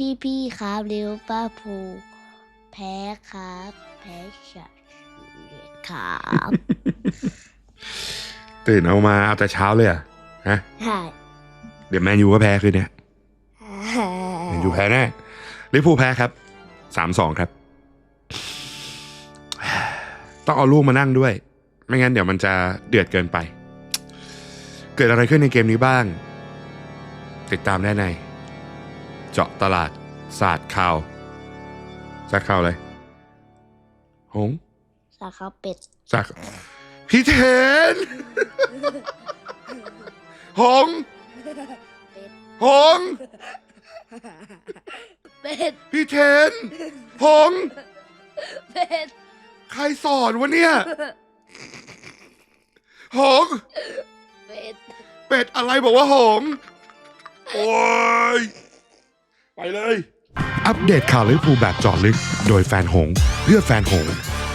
พี่พี่ๆครับเร็วป้าภูแพ้ครับ แพ้ชาครับตื่นเอามาเอาแต่เช้าเลยเหรอะฮะ ใช่เดี๋ยวแมนยูก็แพ้คืนเนี้ยแมนยูแพ้แน่ลิเวอร์พูลแพ้ครับสามสองครับ ต้องเอาลูกมานั่งด้วย ไม่งั้นเดี๋ยวมันจะเดือดเกินไป เกิดอะไรขึ้นในเกมนี้บ้าง ติดตามได้ใน เจาะตลาดศาสตร์ข่าวศาสตร์ข่าวอะไรหงสาขาเป็ดศาสตร์พี่เทน หงเป็ดหงเป็ดพี่เทน หงเป็ดใครสอนวะเนี่ย หงเป็ด เป็ดอะไรบอกว่าหง โอ้ย ไปเลย อัปเดตข่าวลิเวอร์พูลแบบเจาะลึก โดยแฟนหงเพื่อแฟนหง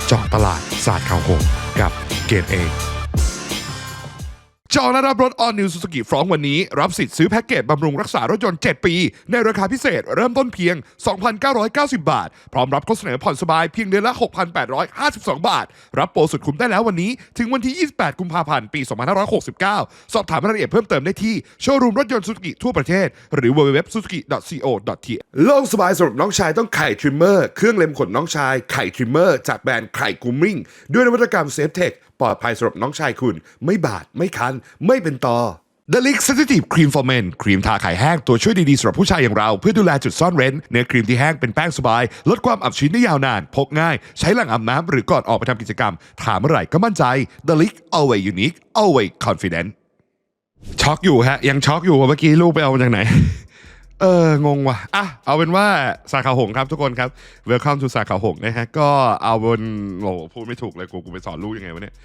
เจาะตลาดศาสตร์ข่าวหง กับเกมเอง จองและรับรถ All New Suzuki f r o n วันนี้ รับสิทธิ์ซื้อแพ็กเกจบำรุงรักษารถยนต์ 7 ปี ในราคาพิเศษเริ่มต้นเพียง 2,990 บาท พร้อมรับข้อเสนอผ่อนสบายเพียงเดือนละ 6,852 บาท รับโปรสุดคุ้มได้แล้ววันนี้ ถึงวันที่ 28 กุมภาพันธ์ ปี 2569 สอบถามรายละเอียดเพิ่มเติมได้ที่ โชว์รูมรถยนต์ Suzuki ทั่วประเทศ หรือ www.suzuki.co.th โล่งสบายสำหรับน้องชายต้องไข่ทริมเมอร์เครื่องเล็มขนน้องชายไข่ทริมเมอร์จากแบรนด์ไข่กูมิ่งด้วยนวัตกรรมเซฟเทค ปลอดภัยสำหรับน้องชายคุณ ไม่บาด ไม่คัน ไม่เป็นตอ The l e a k Sensitive Cream for Men ครีมทาไข่แห้งตัวช่วยดีๆสำหรับผู้ชายอย่างเรา เพื่อดูแลจุดซ่อนเร้น เนื้อครีมที่แห้งเป็นแป้งสบาย ลดความอับชื้นได้ยาวนาน พกง่าย ใช้หลังอาบน้ำหรือก่อนออกไปทำกิจกรรม ถามเมื่อไหร่ก็มั่นใจ The l e a k always unique always confident ช็อกอยู่ฮะ ยังช็อกอยู่ว่าเมื่อกี้ลูกไปเอามาจากไหน เอองงว่ะอะเอาเป็นว่าสาขาหงครับทุกคนครับ Welcome to สาขาหงนะฮะก็เอาบนโหพูดไม่ถูกเลยกูกูไปสอนลูกยังไงวะเนี่ย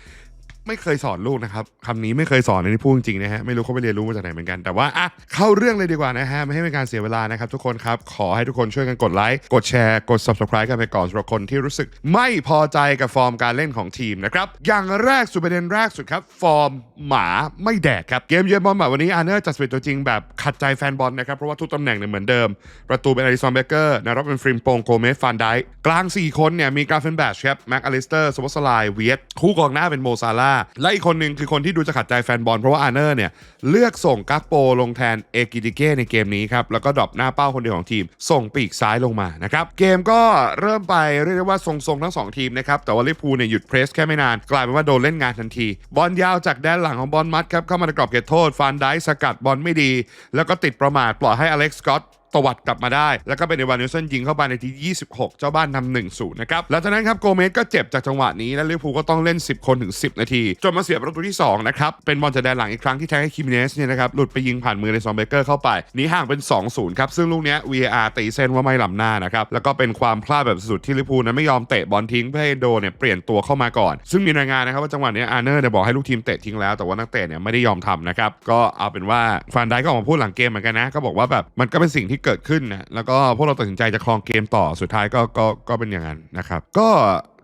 ไม่เคยสอนลูกนะครับคำนี้ไม่เคยสอนในที่พูดจริงๆนะฮะไม่รู้เขาไปเรียนรู้มาจากไหนเหมือนกันแต่ว่าอะเข้าเรื่องเลยดีกว่านะฮะไม่ให้เป็นการเสียเวลานะครับทุกคนครับขอให้ทุกคนช่วยกันกดไลค์กดแชร์กด subscribe กันไปก่อนสำหรับคนที่รู้สึก ไม่พอใจกับฟอร์มการเล่นของทีมนะครับอย่างแรกสุดประเด็นแรกสุดครับ ฟอร์มหมาไม่แดกครับเกมเยือนบอลแบบวันนี้อาร์เนอร์จัดสเปนตัวจริงแบบขัดใจแฟนบอลนะครับเพราะว่าทุกตำแหน่งเนี่ยเหมือนเดิม ประตูเป็นอลิซอนเบเกอร์นะรับเป็นฟริมโปงโกเมสฟานไดค์กลาง 4 คนเนี่ยมีกราฟเฟนแบชครับแม็กอลิสเตอร์สวอสไลเวียตคู่กองหน้าเป็นโมซาลาและอีกคนหนึ่งคือคนที่ดูจะขัดใจแฟนบอลเพราะว่าอาร์เนอร์เนี่ยเลือกส่งกักโปลงแทนเอกิติเก้ในเกมนี้ครับ แล้วก็ดรอปหน้าเป้าคนเดียวของทีม ส่งปีกซ้ายลงมานะครับ เกมก็เริ่มไปเรียกได้ว่าทรงๆทั้งสองทีมนะครับ แต่ว่าลิพูเนี่ยหยุดเพรสแค่ไม่นาน กลายเป็นว่าโดนเล่นงานทันที บอลยาวจากแดนหลังของบอลมัดครับเข้ามาในกรอบเขตโทษฟานไดค์สกัดบอลไม่ดี แล้วก็ติดประมาทปล่อยให้อเล็กซ์สกอต ตวัดกลับมาได้ แล้วก็เป็นเอวานนิลสันยิงเข้าไปในที่ 26 เจ้าบ้านทำ1 0นย์นะครับแล้วจากนั้นครับโกเมสก็เจ็บจากจังหวะนี้และลิเวอร์พูลก็ต้องเล่น 10 คนถึง 10 นาที จนมาเสียประตูที่2นะครับเป็นบอลจากแดนหลังอีกครั้งที่แทงให้คิมเนสเนี่ยนะครับหลุดไปยิงผ่านมือในซอมเบเกอร์เข้าไปหนีห่างเป็น 2-0ครับซึ่งลูกนี้ VAR ตีเส้นว่าไม่ล้ำหน้านะครับแล้วก็เป็นความพลาดแบบสุดที่ลิเวอร์พูลนั้นไม่ยอมเตะบอลทิ้งเพื่อให้โดเนี่ยเปลี่ยนตัวเข้ามาก่อน ซึ่งมีรายงานนะครับว่าจังหวะนี้อาร์เนอร์เนี่ยบอกให้ลูกทีมเตะทิ้งแล้วแต่ว่านักเตะเนี่ยไม่ได้ยอมทำนะครับก็เอาเป็นว่าฟานไดก็ออกมาพูดหลังเกมเหมือนกันนะก็บอกว่าแบบมันก็เป็นสิ่งที่เกิดขึ้นนะแล้วก็พวกเราตัดสินใจจะคลองเกมต่อสุดท้ายก็ก็ก็เป็นอย่างนั้นนะครับ ก็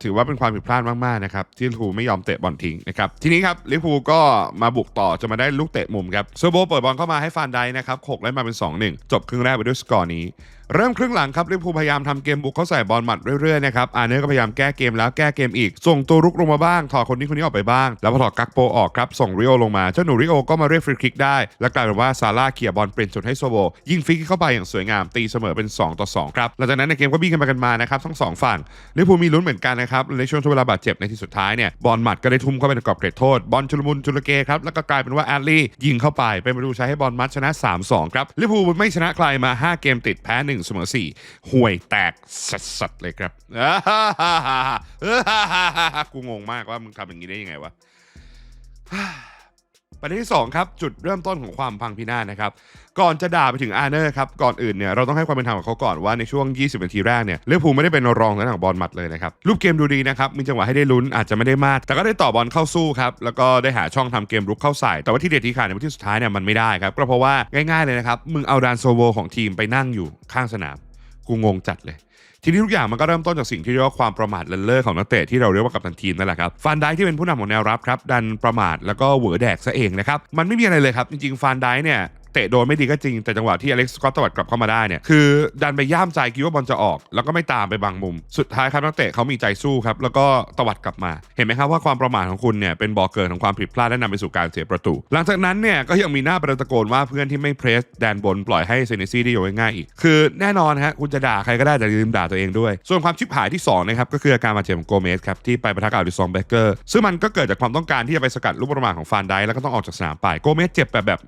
ถือว่าเป็นความผิดพลาดมากๆนะครับที่ลิเวอร์พูลไม่ยอมเตะบอลทิ้งนะครับทีนี้ครับลิเวอร์พูลก็มาบุกต่อจะมาได้ลูกเตะมุมครับเซอร์โบเปิดบอลเข้ามาให้ฟานไดนะครับหกไล่มาเป็น 2-1 จบครึ่งแรกไปด้วยสกอร์นี้ เริ่มครึ่งหลังครับลิเวอร์พูลพยายามทำเกมบุกเขาใส่บอลหมัดเรื่อยๆนะครับอาเนอร์ก็พยายามแก้เกมแล้วแก้เกมอีก ส่งตัวรุกลงมาบ้างถอดคนนี้คนนี้ออกไปบ้าง แล้วพอถอดกักโปออกครับส่งริโอลงมาเจ้าหนูริโอก็มาเรียกฟรีคิกได้ และกลายเป็นว่าซาร่าเคลียบอลเปลี่ยนจุดให้โซโบยิงฟรีคิกเข้าไปอย่างสวยงามตีเสมอเป็น 2 ต่อ 2 ครับหลังจากนั้นในเกมก็บี้กันไปกันมานะครับทั้งสองฝั่งลิเวอร์พูลมีลุ้นเหมือนกันนะครับในช่วงเวลาบาดเจ็บในที่สุดท้ายเนี่ยบอลหมัดก็ได้ทุ่มเข้าไปในกรอบเขตโทษบอลชุลมุนชุลเกครับแล้วก็กลายเป็นว่าแอดลี่ยิงเข้าไปเป็นประตูใช้ให้บอลมัดชนะ 3-2 ครับลิเวอร์พูลไม่ชนะใครมา 5 เกมติดแพ้1เสมอ 4 ห่วยแตกสัสๆเลยครับกูงงมากว่ามึงทำอย่างนี้ได้ยังไงวะ ประเด็นที่2ครับจุดเริ่มต้นของความพังพินาศนะครับก่อนจะด่าไปถึงอาร์เนอร์ครับก่อนอื่นเนี่ยเราต้องให้ความเป็นธรรมกับเขาก่อนว่าในช่วง 20 นาทีแรกเนี่ยลิเวอร์พูไม่ได้เป็นรองในทางบอลหมัดเลยนะครับรูปเกมดูดีนะครับมีจังหวะให้ได้ลุ้นอาจจะไม่ได้มาก แต่ก็ได้ต่อบอลเข้าสู้ครับแล้วก็ได้หาช่องทำเกมรุกเข้าใส่ แต่ว่าที่เด็ดที่ขาดในวันที่สุดท้ายเนี่ยมันไม่ได้ครับก็เพราะว่าง่ายๆเลยนะครับมึงเอาดานโซโวของทีมไปนั่งอยู่ข้างสนาม กูงงจัดเลย ทีนี้ทุกอย่างมันก็เริ่มต้นจากสิ่งที่เรียกว่าความประมาทเลินเล่อของนักเตะที่เราเรียกว่ากับทันทีมนั่นแหละครับฟานได้ที่เป็นผู้นำของแนวรับครับดันประมาทแล้วก็เหวอแดกซะเองนะครับมันไม่มีอะไรเลยครับจริงๆฟานได้เนี่ย เตะโดนไม่ดีก็จริงแต่จังหวะที่อเล็กซ์สกอตตวัดกลับเข้ามาได้เนี่ยคือดันไปย่ามใจคิดว่าบอลจะออก แล้วก็ไม่ตามไปบางมุม สุดท้ายครับนักเตะเขามีใจสู้ครับแล้วก็ตวัดกลับมา เห็นไหมครับว่าความประมาทของคุณเนี่ยเป็นบ่อกเกิดของความผิดพลาดและนำไปสู่การเสียประตู หลังจากนั้นเนี่ยก็ยังมีหน้าประตะโกนว่าเพื่อนที่ไม่เพรสแดนบนปล่อยให้เซเนซี่ได้โยนง่ายๆอีก คือแน่นอนฮะคุณจะด่าใครก็ได้แต่อย่าลืมด่าตัวเองด้วย ส่วนความชิบหายที่สองนะครับก็คืออาการบาดเจ็บของโกเมสครับที่ไปประทะกับอลิซองเบเกอร์ซึ่งมันก็เกิดจากความต้องการที่จะไปสกัดลูกประมาทของฟานไดแล้วก็ต้องออกจากสนามไปโกเมสเจ็บแบบแบบ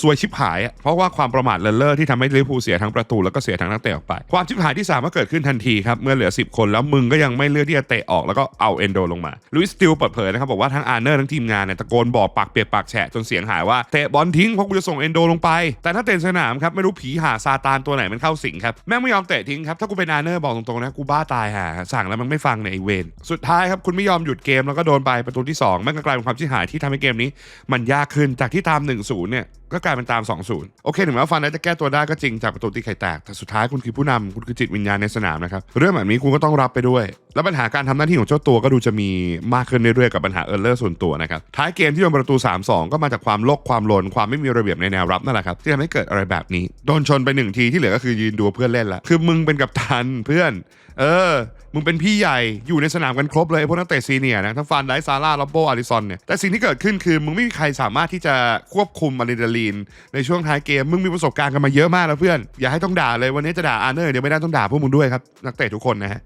สวยชิบหายอะเพราะว่าความประมาทเลินเล่อที่ทำให้ลิเวอร์พูลเสียทั้งประตูแล้วก็เสียทั้งนักเตะออกไป ความชิบหายที่สามก็เกิดขึ้นทันทีครับ เมื่อเหลือ 10 คนแล้วมึงก็ยังไม่เลือกที่จะเตะออกแล้วก็เอาเอนโดลงมาลุยสติลเปิดเผยนะครับบอกว่าทั้งอาร์เนอร์ทั้งทีมงานเนี่ยตะโกนบอกปากเปียกปากแฉะจนเสียงหายว่าเตะบอลทิ้งเพราะกูจะส่งเอนโดลงไป แต่ถ้าเตะสนามครับไม่รู้ผีหาซาตานตัวไหนมันเข้าสิงครับแม่ไม่ยอมเตะทิ้งครับถ้ากูเป็นอาร์เนอร์บอกตรงๆนะกูบ้าตายห่าสั่งแล้วมันไม่ฟังเนี่ยไอเวนสุดท้ายครับคุณไม่ยอมหยุดเกมแล้วก็โดนไปประตูที่สองแม่งก็กลายเป็นความชิบหายที่ทำให้เกมนี้ มันยากขึ้นจากที่ตาม1-0เนี่ย ก็กลายเป็นตาม 2-0 โอเค ถึงแม้ว่าฟันได้จะแก้ตัวได้ก็จริงจากประตูที่ไข่แตก แต่สุดท้ายคุณคือผู้นำคุณคือจิตวิญญาณในสนามนะครับ เรื่องแบบนี้คุณก็ต้องรับไปด้วย แล้วปัญหาการทำหน้าที่ของเจ้าตัวก็ดูจะมีมากขึ้นเรื่อยๆกับปัญหาเออร์เลอร์ส่วนตัวนะครับ ท้ายเกมที่โดนประตู 3-2 ก็มาจากความโลกความลนความไม่มีระเบียบในแนวรับนั่นแหละครับที่ทำให้เกิดอะไรแบบนี้ โดนชนไปหนึ่งทีที่เหลือก็คือยืนดูเพื่อนเล่นละคือมึงเป็นกัปตันเพื่อนเออ มึงเป็นพี่ใหญ่อยู่ในสนามกันครบเลยไอ้พวกนักเตะซีเนียนะทั้งฟานไดซาร่าล็อบโบอาริซอนเนี่ยแต่สิ่งที่เกิดขึ้นคือ มึงไม่มีใครสามารถที่จะควบคุมอะดรีนาลีน ในช่วงท้ายเกม มึงมีประสบการณ์กันมาเยอะมากแล้วเพื่อน อย่าให้ต้องด่าเลยวันนี้จะด่าอาร์เนอร์เดี๋ยวไม่ได้ต้องด่าพวกมึงด้วยครับนักเตะทุกคนนะฮะ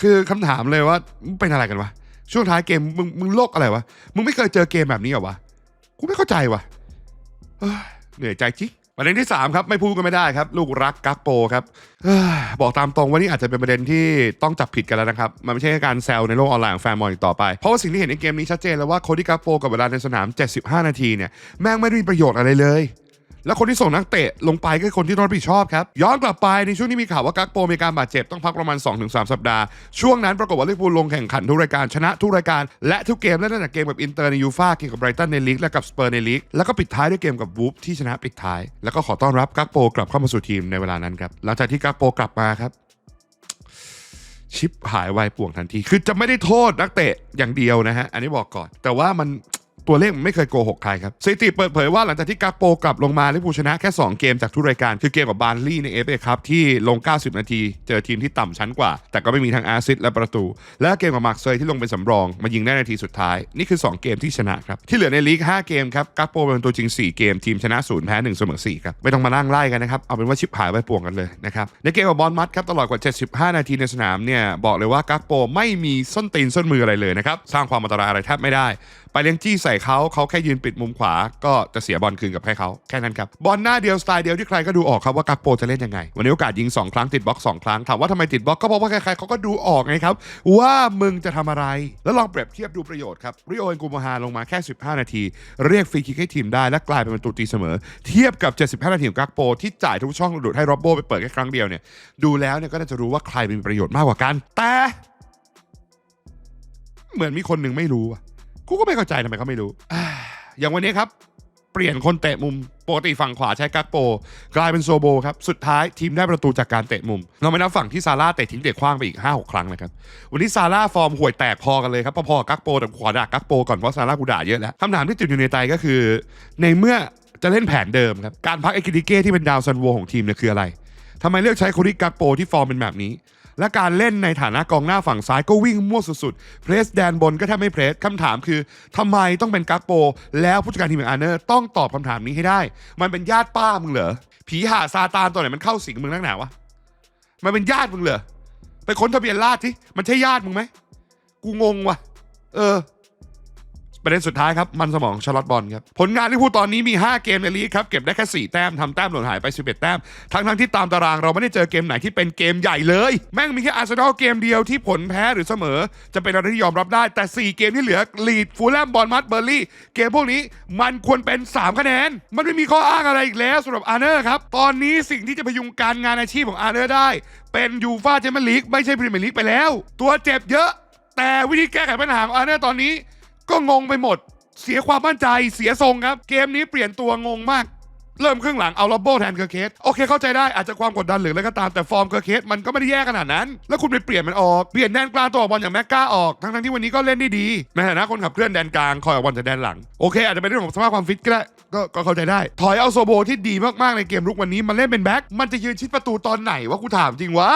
คือคำถามเลยว่ามึงเป็นอะไรกันวะช่วงท้ายเกมมึงมึงโลกอะไรวะมึงไม่เคยเจอเกมแบบนี้เหรอวะกูไม่เข้าใจวะเฮ้ยเหนื่อยใจจริง ประเด็นที่ 3 ครับ ไม่พูดกันไม่ได้ครับ ลูกรักกักโปครับบอกตามตรงว่านี่อาจจะเป็นประเด็นที่ต้องจับผิดกันแล้วนะครับ มันไม่ใช่แค่การแซวในโลกออนไลน์ของแฟนบอลอีกต่อไป เพราะว่าสิ่งที่เห็นในเกมนี้ชัดเจนแล้วว่าโคดี้กักโปกับเวลาในสนาม 75 นาทีเนี่ยแม่งไม่ได้มีประโยชน์อะไรเลย แล้วคนที่ส่งนักเตะลงไปก็คือคนที่รับผิดชอบครับ ย้อนกลับไปในช่วงที่มีข่าวว่ากักโปมีการบาดเจ็บต้องพักประมาณ 2-3 สัปดาห์ ช่วงนั้นปรากฏว่าลิเวอร์พูลลงแข่งขันทุกรายการชนะทุกรายการและทุกเกมและตั้งแต่เกมกับอินเตอร์ในยูฟ่าเกมกับไบรตันในลีกและกับสเปอร์ในลีกแล้วก็ปิดท้ายด้วยเกมกับวูฟที่ชนะปิดท้าย แล้วก็ขอต้อนรับกักโปกลับเข้ามาสู่ทีมในเวลานั้นครับหลังจากที่กักโปกลับมาครับชิปหายวายป่วงทันที คือจะไม่ได้โทษนักเตะอย่างเดียวนะฮะ อันนี้บอกก่อน แต่ว่ามัน ตัวเลขไม่เคยโกหกใครครับสถิติเปิดเผยว่าหลังจากที่กักโปกลับลงมาลิเวอร์พูลชนะแค่ 2 เกมจากทุกรายการ คือเกมกับบาร์ลี่ในเอฟเอครับที่ลง 90 นาที เจอทีมที่ต่ำชั้นกว่า แต่ก็ไม่มีทั้งอาซิสและประตู และเกมกับมาร์คเซยที่ลงเป็นสำรอง มายิงได้นาทีสุดท้าย นี่คือ 2 เกมที่ชนะครับ ที่เหลือในลีก 5 เกมครับกักโปเป็นตัวจริง 4 เกมทีมชนะ0แพ้1เสมอ4ครับไม่ต้องมานั่งไล่กันนะครับเอาเป็นว่าชิบหายไปป่วงกันเลยนะครับในเกมกับบอลมัดครับตลอดกว่า 75 นาทีในสนามเนี่ยบอกเลยว่ากักโปไม่มีส้นตีนส้นมืออะไรเลยนะครับสร้างความอันตรายอะไรแทบไม่ได้ไปเลี้ยงจี้ใส่เขาเขาแค่ยืนปิดมุมขวา ก็จะเสียบอลคืนกับให้เขาแค่นั้นครับบอลหน้าเดียวสไตล์เดียวที่ใครก็ดูออกครับว่ากักโปจะเล่นยังไง วันนี้โอกาสยิง 2 ครั้งติดบล็อก2ครั้งถามว่าทำไมติดบล็อกก็เพราะว่าใครๆเขาก็ดูออกไงครับ ว่ามึงจะทำอะไร แล้วลองเปรียบเทียบดูประโยชน์ครับริโอเอนกูมาฮาลงมาแค่ 15 นาที เรียกฟรีคิกให้ทีมได้และกลายเป็นประตูตีเสมอ เทียบกับ 75 นาทีของกักโปที่จ่ายทุกช่องหลุดให้โรบโบไปเปิดแค่ครั้งเดียวเนี่ยดูแล้วเนี่ยก็น่าจะรู้ว่าใครมีประโยชน์มากกว่ากัน แต่ เหมือนมีคนหนึ่งไม่รู้อะ กูก็ไม่เข้าใจทำไมเขาไม่รู้ อย่างวันนี้ครับ เปลี่ยนคนเตะมุมปกติฝั่งขวาใช้กักโป กลายเป็นโซโบครับ สุดท้ายทีมได้ประตูจากการเตะมุม เราไม่นับฝั่งที่ซาร่าเตะทิ้งเตะขว้างไปอีก 5-6 ครั้งนะครับ วันนี้ซาร่าฟอร์มห่วยแตกพอกันเลยครับ พอๆกักักโปแต่ขอด่ากักโปก่อนเพราะซาร่ากูด่าเยอะแล้วคำถามที่ติดอยู่ในใจก็คือ ในเมื่อจะเล่นแผนเดิมครับ การพักเอกิติเก้ที่เป็นดาวซันโวของทีมเนี่ยคืออะไรทำไมเลือกใช้โคดิกักโปที่ฟอร์มเป็นแบบนี้ และการเล่นในฐานะกองหน้าฝั่งซ้ายก็วิ่งมั่วสุดๆ เพรสแดนบนก็แทบไม่เพรสคำถามคือทำไมต้องเป็นกักโป แล้วผู้จัดการทีมอางอาร์เนอร์ต้องตอบคำถามนี้ให้ได้ มันเป็นญาติป้ามึงเหรอ ผีหาซาตานตัวไหนมันเข้าสิงมึงนักหนาวะ มันเป็นญาติมึงเหรอ ไปค้นทะเบียนราษฎร์ที่มันใช่ญาติมึงไหม กูงงว่ะ เออ ประเด็นสุดท้ายครับ มันสมองชาร์ลอตบอลครับ ผลงานที่พูดตอนนี้มี 5 เกมในลีกครับ เก็บได้แค่ 4 แต้มทำแต้มหล่นหายไป 11 แต้ม ทั้งทั้งที่ตามตารางเราไม่ได้เจอเกมไหนที่เป็นเกมใหญ่เลย แม่งมีแค่อาร์เซนอลเกมเดียวที่ผลแพ้หรือเสมอ จะเป็นอะไรที่ยอมรับได้แต่ 4 เกมที่เหลือลีดฟูลแลมบอลมัดเบอร์ลี่เกมพวกนี้มันควรเป็น 3 คะแนน มันไม่มีข้ออ้างอะไรอีกแล้วสำหรับอาร์เนอร์ครับตอนนี้สิ่งที่จะพยุงการงานอาชีพของอาร์เนอร์ได้ เป็นยูฟ่าแชมเปี้ยนลีกไม่ใช่พรีเมียร์ลีกไปแล้ว ตัวเจ็บเยอะ แต่วิธีแก้ไขปัญหาของอาร์เนอร์ตอนนี้ ก็งงไปหมด เสียความมั่นใจเสียทรงครับ เกมนี้เปลี่ยนตัวงงมาก เริ่มครึ่งหลังเอาล็อบโบแทนเคอร์เคสโอเคเข้าใจได้อาจจะความกดดันหรืออะไรก็ตามแต่ฟอร์มเคอร์เคสมันก็ไม่ได้แย่ขนาดนั้น แล้วคุณไปเปลี่ยนมันออกเปลี่ยนแดนกลางตัวออกบอลอย่างแม็กกาออกทั้งๆที่วันนี้ก็เล่นได้ดีในฐานะคนขับเคลื่อนแดนกลางคอยออกบอลจากแดนหลังโอเคอาจจะเป็นเรื่องของสภาพความฟิตก็ได้ก็ก็เข้าใจได้ ถอยเอาโซโบที่ดีมากๆในเกมรุกวันนี้มาเล่นเป็นแบ็คมันจะยืนชิดประตูตอนไหนวะกูถามจริงวะ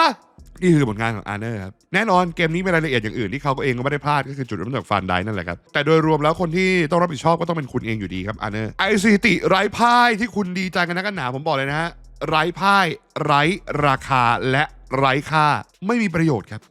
นี่คือผลงานของอาร์เนอร์ครับ แน่นอนเกมนี้มีรายละเอียดอย่างอื่นที่เขาเองก็ไม่ได้พลาดก็คือจุดเริ่มต้นจากฟันไดนั่นแหละครับ แต่โดยรวมแล้วคนที่ต้องรับผิดชอบก็ต้องเป็นคุณเองอยู่ดีครับอาร์เนอร์ไอซีติไร้พ่ายที่คุณดีใจกันนักกันหนาผมบอกเลยนะฮะไร้พ่ายไร้ราคาและไร้ค่าไม่มีประโยชน์ครับ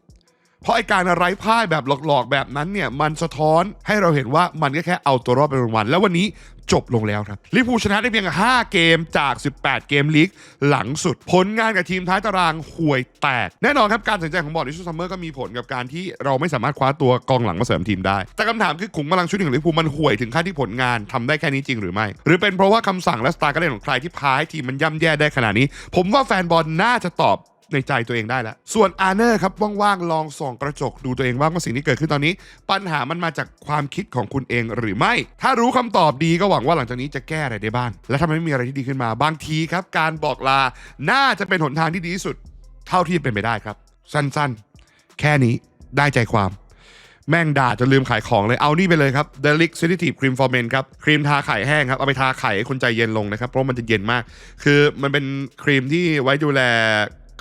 เพราะไอการไร้พ่ายแบบหลอกๆแบบนั้นเนี่ยมันสะท้อนให้เราเห็นว่ามันก็แค่เอาตัวรอดไปรางวัลแล้ววันนี้ จบลงแล้วครับลิเวอร์พูลชนะได้เพียง 5 เกมจาก 18 เกมลีกหลังสุด ผลงานกับทีมท้ายตารางห่วยแตก แน่นอนครับ การตัดสินใจของบอร์ดดิชูซัมเมอร์ก็มีผลกับการที่เราไม่สามารถคว้าตัวกองหลังมาเสริมทีมได้ แต่คำถามคือขุมกำลังชุดของลิเวอร์พูลมันห่วยถึงขั้นที่ผลงานทำได้แค่นี้จริงหรือไม่ หรือเป็นเพราะว่าคำสั่งและสไตล์การเล่นของใครที่พาให้ทีมมันย่ำแย่ได้ขนาดนี้ ผมว่าแฟนบอลน่าจะตอบ ในใจตัวเองได้แล้ว ส่วนอาร์เนอร์ครับว่างๆลองส่องกระจกดูตัวเองว่างว่าสิ่งที่เกิดขึ้นตอนนี้ ปัญหามันมาจากความคิดของคุณเองหรือไม่ ถ้ารู้คำตอบดีก็หวังว่าหลังจากนี้จะแก้อะไรได้บ้างและถ้ามันไม่มีอะไรที่ดีขึ้นมาบางทีครับ การบอกลาน่าจะเป็นหนทางที่ดีที่สุด เท่าที่จะเป็นไปได้ครับ สั้นๆ แค่นี้ได้ใจความแม่งด่าจนลืมขายของเลยเอานี่ไปเลยครับ The l i x Sensitive Cream for Men ครับครีมทาไข่แห้งครับ เอาไปทาไข่ให้คนใจเย็นลงนะครับ เพราะมันจะเย็นมาก คือมันเป็นครีมที่ไว้ดูแล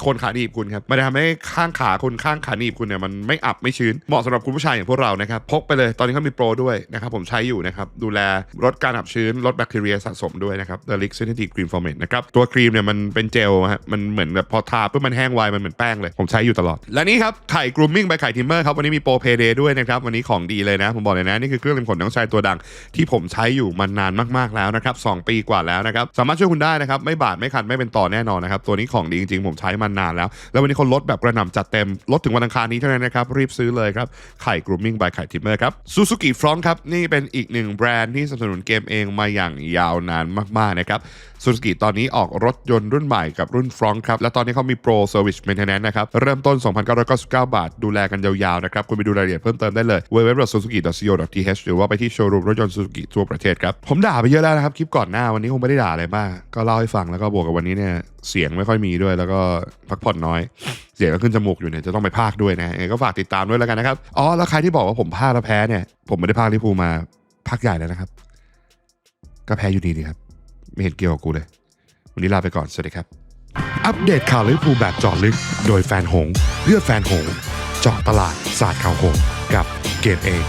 คนขาหนีบคุณครับมันจะทำให้ข้างขาคุณข้างขาหนีบคุณเนี่ยมันไม่อับไม่ชื้นเหมาะสำหรับคุณผู้ชายอย่างพวกเรานะครับพกไปเลยตอนนี้เขามีโปรด้วยนะครับผมใช้อยู่นะครับดูแลลดการอับชื้นลดแบคทีเรียสะสมด้วยนะครับ The l i x Sensitive Cream Formate นะครับตัวครีมเนี่ยมันเป็นเจลฮะมันเหมือนแบบพอทาปุ๊บมันแห้งไวมันเหมือนแป้งเลยผมใช้อยู่ตลอด และนี่ครับไข่ grooming by ไข่ทิมเมอร์ครับวันนี้มีโปรเพเดย์ด้วยนะครับวันนี้ของดีเลยนะ ผมบอกเลยนะนี่คือเครื่องเล็มขนน้องชายตัวดัง ที่ผมใช้อยู่มานานมากๆแล้วนะครับสองปีกว่าแล้วนะครับสามารถช่วยคุณได้นะครับไม่บาดไม่คันไม่เป็นต่อแน่นอนนะครับตัวนี้ของดีจริงๆผมใช้มานานแล้ว แล้ววันนี้เขาลดแบบกระหน่ำจัดเต็ม ลดถึงวันอังคารนี้เท่านั้นนะครับ รีบซื้อเลยครับ ไข่ grooming by ไข่ทิมเมอร์ครับ Suzuki Front ครับ นี่เป็นอีกหนึ่งแบรนด์ที่สนับสนุนเกมเองมาอย่างยาวนานมาก ๆ นะครับซูซูกิตอนนี้ออกรถยนต์รุ่นใหม่กับรุ่นฟรองครับ และตอนนี้เขามี Pro Service Maintenance นะครับ เริ่มต้น 2,999 บาท ดูแลกันยาวๆ นะครับ คุณไปดูรายละเอียดเพิ่มเติมได้เลย www.suzuki.co.th หรือว่าไปที่โชว์รูมรถยนต์ซูซูกิทั่วประเทศครับ ผมด่าไปเยอะแล้วนะครับ คลิปก่อนหน้าวันนี้คงไม่ได้ด่าอะไรมาก ก็เล่าให้ฟังแล้วก็บวกกับวันนี้เนี่ยเสียงไม่ค่อยมีด้วย แล้วก็พักผ่อนน้อย เสียงก็ขึ้นจมูกอยู่เนี่ยจะต้องไปพากด้วยนะยังไงก็ฝากติดตามด้วยแล้วกันนะครับอ๋อแล้วใครที่บอกว่าผมพากแล้วแพ้เนี่ยผมไม่ได้พากลิเวอร์พูมาพักใหญ่แล้วนะครับ ก็แพ้อยู่ดีดีครับ ไม่เห็นเกี่ยวกับกูเลย วันนี้ลาไปก่อนสวัสดีครับ อัปเดตข่าวลิเวอร์พูแบบเจาะลึก โดยแฟนหงเลือแฟนหงเจาะตลาดศาสตร์ข่าวหงกับเกมเอง